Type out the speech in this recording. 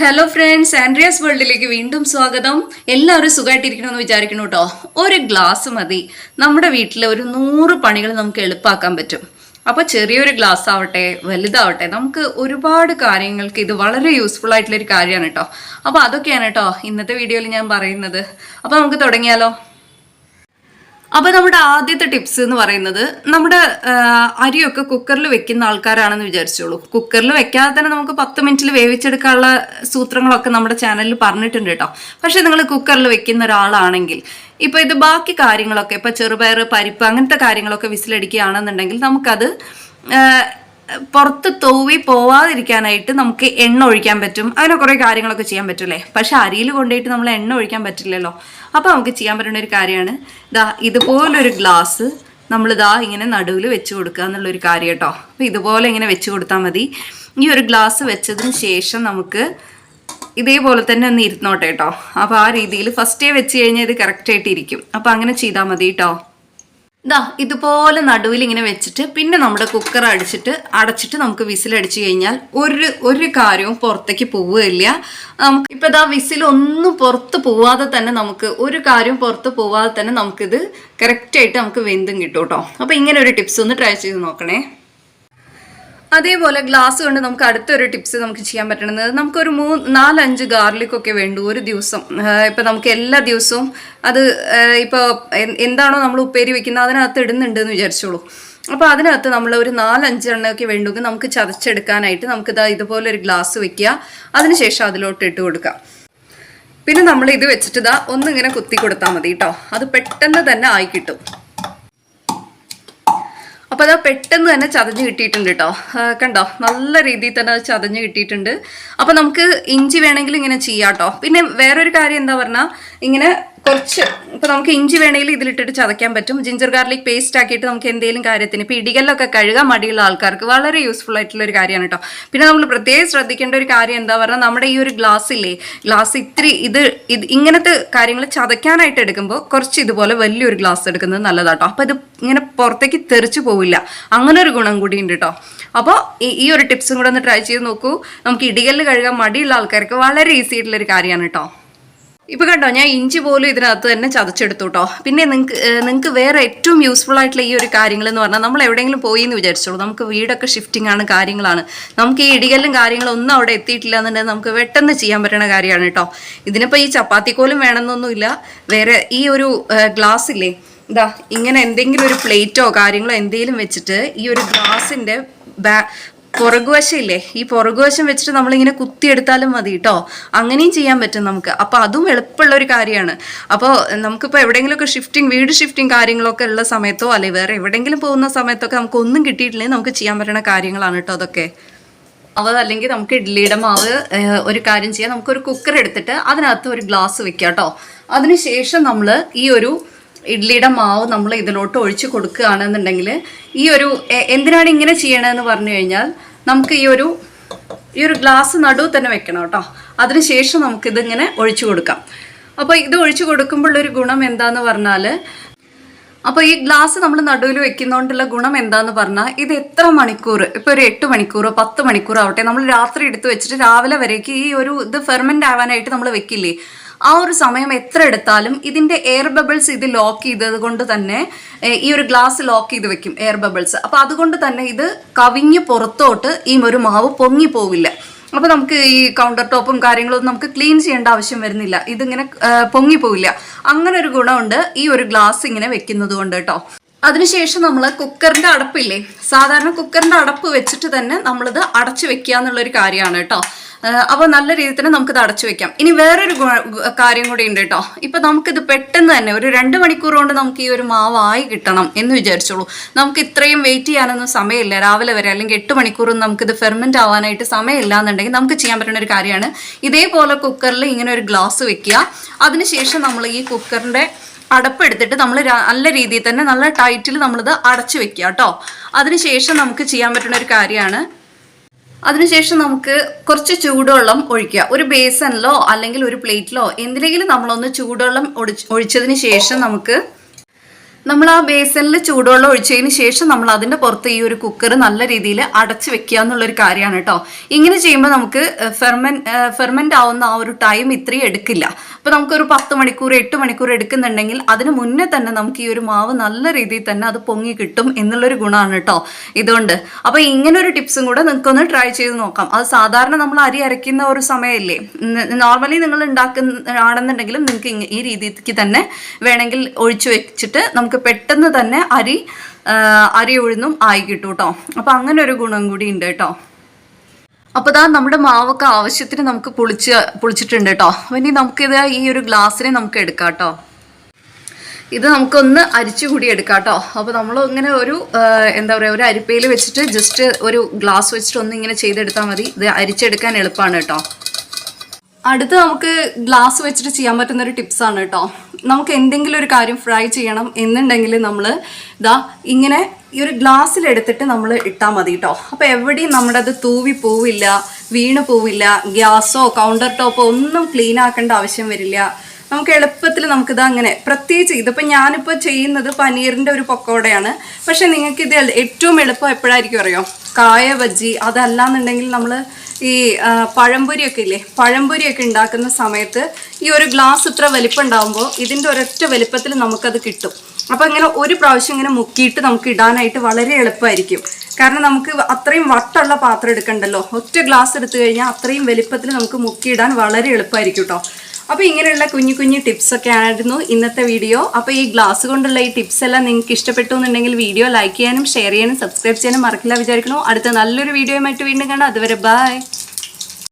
Hello friends Andreas വേൾഡിലേക്ക് വീണ്ടും സ്വാഗതം. എല്ലാവരും സുഖമായിട്ടിരിക്കണമെന്ന് വിചാരിക്കണം കേട്ടോ ഒരു ഗ്ലാസ് മതി. നമ്മുടെ വീട്ടിൽ ഒരു നൂറ് പണികൾ നമുക്ക് എളുപ്പമാക്കാൻ പറ്റും. അപ്പോൾ ചെറിയൊരു ഗ്ലാസ് ആവട്ടെ വലുതാവട്ടെ നമുക്ക് ഒരുപാട് കാര്യങ്ങൾക്ക് ഇത് വളരെ യൂസ്ഫുൾ ആയിട്ടുള്ളൊരു കാര്യമാണ് കേട്ടോ അപ്പോൾ അതൊക്കെയാണ് കേട്ടോ ഇന്നത്തെ വീഡിയോയിൽ ഞാൻ പറയുന്നത്. അപ്പോൾ നമുക്ക് തുടങ്ങിയാലോ? അപ്പൊ നമ്മുടെ ആദ്യത്തെ ടിപ്സ് എന്ന് പറയുന്നത് നമ്മുടെ അരിയൊക്കെ കുക്കറിൽ വെക്കുന്ന ആൾക്കാരാണെന്ന് വിചാരിച്ചോളൂ. കുക്കറിൽ വെക്കാതെ തന്നെ നമുക്ക് പത്ത് മിനിറ്റിൽ വേവിച്ചെടുക്കാനുള്ള സൂത്രങ്ങളൊക്കെ നമ്മുടെ ചാനലിൽ പറഞ്ഞിട്ടുണ്ട് കേട്ടോ. പക്ഷെ നിങ്ങൾ കുക്കറിൽ വെക്കുന്ന ഒരാളാണെങ്കിൽ ഇപ്പൊ ഇത് ബാക്കി കാര്യങ്ങളൊക്കെ ഇപ്പൊ ചെറുപയർ പരിപ്പ് അങ്ങനത്തെ കാര്യങ്ങളൊക്കെ വിസിലടിക്കുകയാണെന്നുണ്ടെങ്കിൽ നമുക്കത് പുറത്ത് തൂവി പോവാതിരിക്കാനായിട്ട് നമുക്ക് എണ്ണ ഒഴിക്കാൻ പറ്റും. അങ്ങനെ കുറേ കാര്യങ്ങളൊക്കെ ചെയ്യാൻ പറ്റില്ലേ? പക്ഷെ അരിയിൽ കൊണ്ടുപോയിട്ട് നമ്മൾ എണ്ണ ഒഴിക്കാൻ പറ്റില്ലല്ലോ. അപ്പോൾ നമുക്ക് ചെയ്യാൻ പറ്റുന്ന ഒരു കാര്യമാണ്. ഇതാ ഇതുപോലൊരു ഗ്ലാസ് നമ്മൾ ഇതാ ഇങ്ങനെ നടുവിൽ വെച്ച് കൊടുക്കുക എന്നുള്ളൊരു കാര്യം കേട്ടോ. അപ്പോൾ ഇതുപോലെ ഇങ്ങനെ വെച്ച് കൊടുത്താൽ മതി. ഈ ഒരു ഗ്ലാസ് വെച്ചതിന് ശേഷം നമുക്ക് ഇതേപോലെ തന്നെ ഒന്ന് ഇരുന്നോട്ടെ കേട്ടോ. അപ്പോൾ ആ രീതിയിൽ ഫസ്റ്റേ വെച്ച് കഴിഞ്ഞാൽ ഇത് കറക്റ്റായിട്ട് ഇരിക്കും. അപ്പോൾ അങ്ങനെ ചെയ്താൽ മതി കേട്ടോ. ഇതാ ഇതുപോലെ നടുവിൽ ഇങ്ങനെ വെച്ചിട്ട് പിന്നെ നമ്മുടെ കുക്കർ അടിച്ചിട്ട് അടച്ചിട്ട് നമുക്ക് വിസിലടിച്ചു കഴിഞ്ഞാൽ ഒരു ഒരു കാര്യവും പുറത്തേക്ക് പോവുകയില്ല. നമുക്ക് ഇപ്പം ഇതാ വിസിലൊന്നും പുറത്ത് പോവാതെ തന്നെ നമുക്ക് ഒരു കാര്യവും പുറത്ത് പോവാതെ തന്നെ നമുക്കിത് കറക്റ്റായിട്ട് നമുക്ക് വെന്തും കിട്ടും കേട്ടോ. അപ്പോൾ ഇങ്ങനെ ഒരു ടിപ്സ് ഒന്ന് ട്രൈ ചെയ്ത് നോക്കണേ. അതേപോലെ ഗ്ലാസ് കൊണ്ട് നമുക്ക് അടുത്തൊരു ടിപ്സ് നമുക്ക് ചെയ്യാൻ പറ്റണത് നമുക്കൊരു മൂന്ന് നാലഞ്ച് ഗാർലിക്കൊക്കെ വേണ്ടു ഒരു ദിവസം. ഇപ്പം നമുക്ക് എല്ലാ ദിവസവും അത് ഇപ്പോൾ എന്താണോ നമ്മൾ ഉപ്പേരി വെക്കുന്നത് അതിനകത്ത് ഇടുന്നുണ്ട് എന്ന് വിചാരിച്ചോളൂ. അപ്പോൾ അതിനകത്ത് നമ്മൾ ഒരു നാലഞ്ച് എണ്ണയൊക്കെ വേണ്ടുമെങ്കിൽ നമുക്ക് ചതച്ചെടുക്കാനായിട്ട് നമുക്ക് നമുക്കിതാ ഇതുപോലെ ഒരു ഗ്ലാസ് വെക്കുക. അതിനുശേഷം അതിലോട്ട് ഇട്ട് കൊടുക്കുക. പിന്നെ നമ്മൾ ഇത് വെച്ചിട്ട് ഇതാ ഒന്നിങ്ങനെ കുത്തി കൊടുത്താൽ മതി കേട്ടോ. അത് പെട്ടെന്ന് തന്നെ ആയി കിട്ടും. അപ്പോൾ അത് പെട്ടെന്ന് തന്നെ ചതഞ്ഞ് കിട്ടിയിട്ടുണ്ട് കേട്ടോ കണ്ടോ? നല്ല രീതിയിൽ തന്നെ അത് ചതഞ്ഞ് കിട്ടിയിട്ടുണ്ട്. അപ്പോൾ നമുക്ക് ഇഞ്ചി വേണമെങ്കിൽ ഇങ്ങനെ ചെയ്യാം കേട്ടോ പിന്നെ വേറൊരു കാര്യം എന്താ പറഞ്ഞാൽ ഇങ്ങനെ കുറച്ച് ഇപ്പൊ നമുക്ക് ഇഞ്ചി വേണമെങ്കിൽ ഇതിലിട്ടിട്ട് ചതയ്ക്കാൻ പറ്റും. ജിഞ്ചർ ഗാർലിക് പേസ്റ്റ് ആക്കിയിട്ട് നമുക്ക് എന്തെങ്കിലും കാര്യത്തിന് ഇപ്പോൾ ഇടികല്ലൊക്കെ കഴുകാൻ മടിയുള്ള ആൾക്കാർക്ക് വളരെ യൂസ്ഫുൾ ആയിട്ടുള്ള ഒരു കാര്യമാണ് കേട്ടോ പിന്നെ നമ്മൾ പ്രത്യേകം ശ്രദ്ധിക്കേണ്ട ഒരു കാര്യം എന്താ പറഞ്ഞാൽ നമ്മുടെ ഈ ഒരു ഗ്ലാസ് ഇല്ലേ ഗ്ലാസ് ഇത്തിരി ഇത് ഇത് ഇങ്ങനത്തെ കാര്യങ്ങൾ ചതയ്ക്കാനായിട്ട് എടുക്കുമ്പോൾ കുറച്ച് ഇതുപോലെ വലിയൊരു ഗ്ലാസ് എടുക്കുന്നത് നല്ലതാട്ടോ. അപ്പോൾ ഇത് ഇങ്ങനെ പുറത്തേക്ക് തെറിച്ചു പോവില്ല. അങ്ങനെ ഒരു ഗുണം കൂടി ഉണ്ട് കേട്ടോ അപ്പോൾ ഈ ഈ ഒരു ടിപ്സും കൂടെ ഒന്ന് ട്രൈ ചെയ്ത് നോക്കൂ. നമുക്ക് ഇടികല്ല് കഴുകാൻ മടിയുള്ള ആൾക്കാർക്ക് വളരെ ഈസി ആയിട്ടുള്ള ഒരു കാര്യമാണ് കേട്ടോ ഇപ്പൊ കണ്ടോ ഞാൻ ഇഞ്ചി പോലും ഇതിനകത്ത് തന്നെ ചതച്ചെടുത്തു കേട്ടോ പിന്നെ നിങ്ങൾക്ക് നിങ്ങൾക്ക് വേറെ ഏറ്റവും യൂസ്ഫുൾ ആയിട്ടുള്ള ഈ ഒരു കാര്യങ്ങൾ എന്ന് പറഞ്ഞാൽ നമ്മൾ എവിടെയെങ്കിലും പോയി എന്ന് വിചാരിച്ചോളൂ. നമുക്ക് വീടൊക്കെ ഷിഫ്റ്റിംഗ് ആണ് കാര്യങ്ങളാണ്. നമുക്ക് ഈ ഇടികല്ലും കാര്യങ്ങളും ഒന്നും അവിടെ എത്തിയിട്ടില്ല എന്നുണ്ടെങ്കിൽ നമുക്ക് പെട്ടെന്ന് ചെയ്യാൻ പറ്റുന്ന കാര്യമാണ് കേട്ടോ ഇതിനിപ്പോൾ ഈ ചപ്പാത്തിക്കോലും വേണമെന്നൊന്നുമില്ല. വേറെ ഈ ഒരു ഗ്ലാസ് ഇല്ലേ ഇതാ ഇങ്ങനെ എന്തെങ്കിലും ഒരു പ്ലേറ്റോ കാര്യങ്ങളോ എന്തെങ്കിലും വെച്ചിട്ട് ഈ ഒരു ഗ്ലാസിന്റെ ബാ പുറകുവശം ഇല്ലേ ഈ പുറകുവശം വെച്ചിട്ട് നമ്മളിങ്ങനെ കുത്തിയെടുത്താലും മതി കേട്ടോ അങ്ങനെയും ചെയ്യാൻ പറ്റും നമുക്ക്. അപ്പോൾ അതും എളുപ്പമുള്ള ഒരു കാര്യമാണ്. അപ്പോൾ നമുക്കിപ്പോൾ എവിടെയെങ്കിലുമൊക്കെ ഷിഫ്റ്റിംഗ് വീട് ഷിഫ്റ്റിംഗ് കാര്യങ്ങളൊക്കെ ഉള്ള സമയത്തോ അല്ലെങ്കിൽ വേറെ എവിടെയെങ്കിലും പോകുന്ന സമയത്തൊക്കെ നമുക്ക് ഒന്നും കിട്ടിയിട്ടില്ലെങ്കിൽ നമുക്ക് ചെയ്യാൻ പറ്റുന്ന കാര്യങ്ങളാണ് കേട്ടോ അതൊക്കെ. അവ അല്ലെങ്കിൽ നമുക്ക് ഇഡ്ഡലിയുടെ മാവ് ഒരു കാര്യം ചെയ്യാം. നമുക്കൊരു കുക്കർ എടുത്തിട്ട് അതിനകത്ത് ഒരു ഗ്ലാസ് വെക്കാം കേട്ടോ അതിനുശേഷം നമ്മൾ ഈ ഒരു ഇഡ്ഡലിയുടെ മാവ് നമ്മൾ ഇതിലോട്ട് ഒഴിച്ച് കൊടുക്കുകയാണെന്നുണ്ടെങ്കിൽ ഈ ഒരു എന്തിനാണ് ഇങ്ങനെ ചെയ്യണമെന്ന് പറഞ്ഞു കഴിഞ്ഞാൽ നമുക്ക് ഈ ഒരു ഈ ഒരു ഗ്ലാസ് നടുവ് തന്നെ വെക്കണം കേട്ടോ. അതിനുശേഷം നമുക്കിതിങ്ങനെ ഒഴിച്ചു കൊടുക്കാം. അപ്പോൾ ഇത് ഒഴിച്ചു കൊടുക്കുമ്പോഴുള്ളൊരു ഗുണം എന്താന്ന് പറഞ്ഞാൽ അപ്പോൾ ഈ ഗ്ലാസ് നമ്മൾ നടുവിൽ വെക്കുന്നതുകൊണ്ടുള്ള ഗുണം എന്താന്ന് പറഞ്ഞാൽ ഇത് എത്ര മണിക്കൂർ ഇപ്പോൾ ഒരു എട്ട് മണിക്കൂറോ പത്ത് മണിക്കൂറോ ആവട്ടെ. നമ്മൾ രാത്രി എടുത്ത് വെച്ചിട്ട് രാവിലെ വരേക്ക് ഈ ഒരു ഇത് ഫെർമെന്റ് ആവാനായിട്ട് നമ്മൾ വെക്കില്ലേ? ആ ഒരു സമയം എത്ര എടുത്താലും ഇതിന്റെ എയർ ബബിൾസ് ഇത് ലോക്ക് ചെയ്തത് കൊണ്ട് തന്നെ ഈ ഒരു ഗ്ലാസ് ലോക്ക് ചെയ്ത് വെക്കും എയർ ബബിൾസ് അപ്പോൾ അതുകൊണ്ട് തന്നെ ഇത് കവിഞ്ഞ് പുറത്തോട്ട് ഈ ഒരു മാവ് പൊങ്ങി പോവില്ല. അപ്പോൾ നമുക്ക് ഈ കൗണ്ടർ ടോപ്പും കാര്യങ്ങളൊന്നും നമുക്ക് ക്ലീൻ ചെയ്യേണ്ട ആവശ്യം വരുന്നില്ല. ഇതിങ്ങനെ പൊങ്ങി പോവില്ല. അങ്ങനെ ഒരു ഗുണമുണ്ട് ഈ ഒരു ഗ്ലാസ് ഇങ്ങനെ വെക്കുന്നത് കൊണ്ട് കേട്ടോ. അതിനുശേഷം നമ്മൾ കുക്കറിന്റെ അടപ്പില്ലേ? സാധാരണ കുക്കറിന്റെ അടപ്പ് വെച്ചിട്ട് തന്നെ നമ്മളിത് അടച്ചു വെക്കുക എന്നുള്ളൊരു കാര്യമാണ് കേട്ടോ. അപ്പോൾ നല്ല രീതിയിൽ തന്നെ നമുക്കിത് അടച്ചു വെക്കാം. ഇനി വേറൊരു കാര്യം കൂടി ഉണ്ട് കേട്ടോ ഇപ്പൊ നമുക്കിത് പെട്ടെന്ന് തന്നെ ഒരു രണ്ട് മണിക്കൂർ കൊണ്ട് നമുക്ക് ഈ ഒരു മാവായി കിട്ടണം എന്ന് വിചാരിച്ചോളൂ നമുക്ക് ഇത്രയും വെയിറ്റ് ചെയ്യാനൊന്നും സമയമില്ല. രാവിലെ വരെ അല്ലെങ്കിൽ എട്ട് മണിക്കൂറും നമുക്കിത് ഫെർമെന്റ് ആവാനായിട്ട് സമയമില്ല എന്നുണ്ടെങ്കിൽ നമുക്ക് ചെയ്യാൻ പറ്റുന്ന ഒരു കാര്യമാണ്. ഇതേപോലെ കുക്കറിൽ ഇങ്ങനെ ഒരു ഗ്ലാസ് വെക്കുക. അതിനുശേഷം നമ്മൾ ഈ കുക്കറിന്റെ അടപ്പെടുത്തിട്ട് നമ്മൾ നല്ല രീതിയിൽ തന്നെ നല്ല ടൈറ്റിൽ നമ്മളിത് അടച്ചു വെക്കുക കേട്ടോ അതിനുശേഷം നമുക്ക് ചെയ്യാൻ പറ്റുന്ന ഒരു കാര്യമാണ് അതിനുശേഷം നമുക്ക് കുറച്ച് ചൂടുവെള്ളം ഒഴിക്കുക. ഒരു ബേസണിലോ അല്ലെങ്കിൽ ഒരു പ്ലേറ്റിലോ എന്തിനെങ്കിലും നമ്മളൊന്ന് ചൂടുവെള്ളം ഒഴിച്ച് ഒഴിച്ചതിന് ശേഷം നമുക്ക് നമ്മൾ ആ ബേസലിൽ ചൂടുവെള്ളം ഒഴിച്ചതിന് ശേഷം നമ്മൾ അതിന്റെ പുറത്ത് ഈ ഒരു കുക്കർ നല്ല രീതിയിൽ അടച്ചു വെക്കുക എന്നുള്ളൊരു കാര്യമാണ് കേട്ടോ. ഇങ്ങനെ ചെയ്യുമ്പോൾ നമുക്ക് ഫെർമെൻ ഫെർമെന്റ് ആവുന്ന ആ ഒരു ടൈം ഇത്രയും എടുക്കില്ല. അപ്പോൾ നമുക്കൊരു പത്ത് മണിക്കൂർ എട്ട് മണിക്കൂർ എടുക്കുന്നുണ്ടെങ്കിൽ അതിന് മുന്നേ തന്നെ നമുക്ക് ഈ ഒരു മാവ് നല്ല രീതിയിൽ തന്നെ അത് പൊങ്ങി കിട്ടും എന്നുള്ളൊരു ഗുണമാണ് കേട്ടോ. ഇതുകൊണ്ട് അപ്പോൾ ഇങ്ങനെ ഒരു ടിപ്സും കൂടെ നിങ്ങൾക്കൊന്ന് ട്രൈ ചെയ്ത് നോക്കാം. അത് സാധാരണ നമ്മൾ അരി അരയ്ക്കുന്ന ഒരു സമയമല്ലേ നോർമലി നിങ്ങൾ ഉണ്ടാക്കുന്ന ആണെന്നുണ്ടെങ്കിലും നിങ്ങൾക്ക് ഈ രീതിക്ക് തന്നെ വേണമെങ്കിൽ ഒഴിച്ചു വെച്ചിട്ട് നമുക്ക് പെട്ടെന്ന് തന്നെ അരി അരി ഉഴുന്നും ആയി കിട്ടും കേട്ടോ അപ്പൊ അങ്ങനെ ഒരു ഗുണം കൂടി ഉണ്ട് കേട്ടോ അപ്പോൾ ഇതാ നമ്മുടെ മാവൊക്കെ ആവശ്യത്തിന് നമുക്ക് പുളിച്ച് പുളിച്ചിട്ടുണ്ട് കേട്ടോ അപ്പം ഇനി നമുക്കിത് ഈ ഒരു ഗ്ലാസ്സിനെ നമുക്ക് എടുക്കാം കേട്ടോ ഇത് നമുക്കൊന്ന് അരിച്ചു കൂടി എടുക്കാം കേട്ടോ അപ്പോൾ നമ്മൾ ഇങ്ങനെ ഒരു എന്താ പറയുക ഒരു അരിപ്പയിൽ വെച്ചിട്ട് ജസ്റ്റ് ഒരു ഗ്ലാസ് വെച്ചിട്ട് ഒന്ന് ഇങ്ങനെ ചെയ്തെടുത്താൽ മതി. ഇത് അരിച്ചെടുക്കാൻ എളുപ്പമാണ് കേട്ടോ അടുത്ത് നമുക്ക് ഗ്ലാസ് വെച്ചിട്ട് ചെയ്യാൻ പറ്റുന്ന ഒരു ടിപ്സാണ് കേട്ടോ നമുക്ക് എന്തെങ്കിലും ഒരു കാര്യം ഫ്രൈ ചെയ്യണം എന്നുണ്ടെങ്കിൽ നമ്മൾ ഇതാ ഇങ്ങനെ ഈ ഒരു ഗ്ലാസ്സിലെടുത്തിട്ട് നമ്മൾ ഇട്ടാൽ മതി കേട്ടോ അപ്പോൾ എവിടെയും നമ്മുടെ അത് തൂവി പോവില്ല വീണ് പോവില്ല ഗ്യാസോ കൗണ്ടർ ടോപ്പോ ഒന്നും ക്ലീൻ ആക്കേണ്ട ആവശ്യം വരില്ല. നമുക്ക് എളുപ്പത്തിൽ നമുക്കിത് അങ്ങനെ പ്രത്യേകിച്ച് ഇതിപ്പോൾ ഞാനിപ്പോൾ ചെയ്യുന്നത് പനീറിന്റെ ഒരു പക്കോടയാണ് പക്ഷേ നിങ്ങൾക്കിത് ഏറ്റവും എളുപ്പം എപ്പോഴായിരിക്കും അറിയോ? കായ ബജ്ജി അതല്ലാന്നുണ്ടെങ്കിൽ നമ്മൾ ഈ പഴംപൊരിയൊക്കെ ഇല്ലേ? പഴംപൊരിയൊക്കെ ഉണ്ടാക്കുന്ന സമയത്ത് ഈ ഒരു ഗ്ലാസ് ഇത്ര വലിപ്പം ഉണ്ടാകുമ്പോൾ ഇതിന്റെ ഒരൊറ്റ വലിപ്പത്തിൽ നമുക്കത് കിട്ടും. അപ്പോൾ ഇങ്ങനെ ഒരു പ്രാവശ്യം ഇങ്ങനെ മുക്കിയിട്ട് നമുക്ക് ഇടാനായിട്ട് വളരെ എളുപ്പമായിരിക്കും. കാരണം നമുക്ക് അത്രയും വട്ടുള്ള പാത്രം എടുക്കണ്ടല്ലോ? ഒറ്റ ഗ്ലാസ് എടുത്തു കഴിഞ്ഞാൽ അത്രയും വലിപ്പത്തിൽ നമുക്ക് മുക്കിയിടാൻ വളരെ എളുപ്പമായിരിക്കും കേട്ടോ അപ്പോൾ ഇങ്ങനെയുള്ള കുഞ്ഞു കുഞ്ഞു ടിപ്സ് ഒക്കെ ആയിരുന്നു ഇന്നത്തെ വീഡിയോ അപ്പോൾ ഈ ഗ്ലാസ് കൊണ്ടുള്ള ഈ ടിപ്സ് എല്ലാം നിങ്ങൾക്ക് ഇഷ്ടപ്പെട്ടു എന്നുണ്ടെങ്കിൽ വീഡിയോ ലൈക്ക് ചെയ്യാനും ഷെയർ ചെയ്യാനും സബ്സ്ക്രൈബ് ചെയ്യാനും മറക്കില്ല വിചാരിക്കണോ അടുത്ത നല്ലൊരു വീഡിയോയുമായിട്ട് വീണ്ടും കാണാം. അതുവരെ ബൈ